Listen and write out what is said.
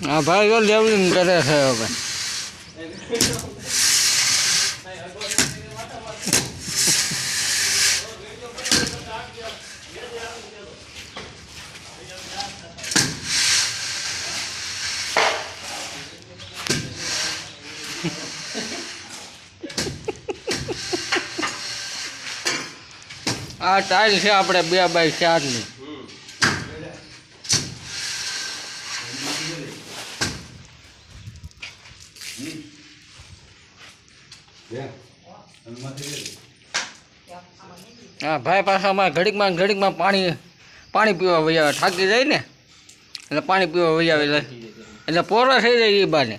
આ ભાઈઓ લેવડ ન ડરે છે ઓકે આ ટાઈલ છે આપણે 2/4 ની હા ભાઈ પાછા ઘડીકમાં ઘડીકમાં પાણી પાણી પીવા વૈયા થાકી જાય ને એટલે પાણી પીવા વૈયા એટલે એટલે પોરા થઈ જાય એ બાને